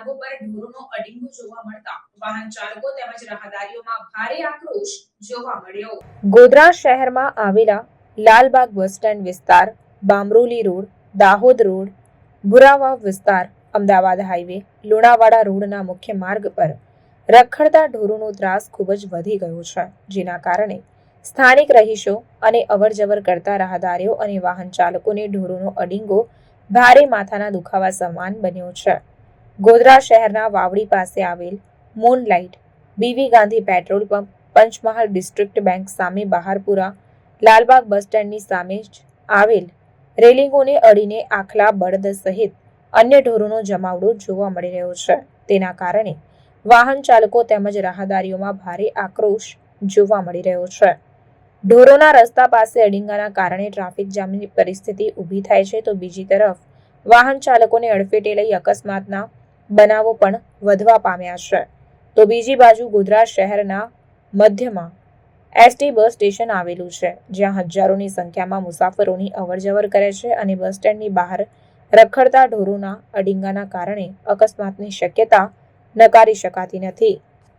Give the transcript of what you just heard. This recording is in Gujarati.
માર્ગો પર ઢોરોનો અડીંગો જોવા મળતા વાહન ચાલકો તેમજ રાહદારીઓમાં ભારે આક્રોશ જોવા મળ્યો. ગોધરા શહેરમાં આવેલા લાલબાગ બસ સ્ટેન્ડ વિસ્તાર, બામરોલી રોડ, દાહોદ રોડ ભુરાવાવ વિસ્તાર, અમદાવાદ હાઈવે, લુણાવાડા રોડના મુખ્ય માર્ગ પર રખડતા ઢોરોનો ત્રાસ ખૂબ જ વધી ગયો છે, જેના કારણે સ્થાનિક રહીશો અને અવરજવર કરતા રાહદારીઓ અને વાહન ચાલકોને ઢોરોનો અડીંગો ભારે માથાના દુખાવા સમાન બન્યો છે. ગોધરા શહેરના વાવડી પાસે આવેલ moonlight BV Gandhi petrol pump, Panchmahal district bank સામે બહારપુરા, લાલબાગ બસ સ્ટેન્ડની સામે જ આવેલ રેલિંગોને અડીને આખલા બળદ સહિત અન્ય ઢોરોનો જમાવડો જોવા મળી રહ્યો છે. તેના કારણે વાહન ચાલકો તેમજ રાહદારીઓમાં ભારે આક્રોશ જોવા મળી રહ્યો છે. ઢોરોના રસ્તા પાસે અડીંગાના કારણે ટ્રાફિક જામની પરિસ્થિતિ ઊભી થાય છે તો બીજી તરફ વાહન ચાલકોને અડફેટે લઈ અકસ્માતના બનાવો પણ વધવા પામ્યા છે. તો બીજી બાજુ ગોધરા શહેરના મધ્યમાં એસટી બસ સ્ટેશન આવેલું છે, જ્યાં હજારોની સંખ્યામાં મુસાફરોની અવરજવર કરે છે અને બસ સ્ટેન્ડની બહાર રખડતા ઢોરોના અડીંગાના કારણે અકસ્માતની શક્યતા નકારી શકાતી નથી.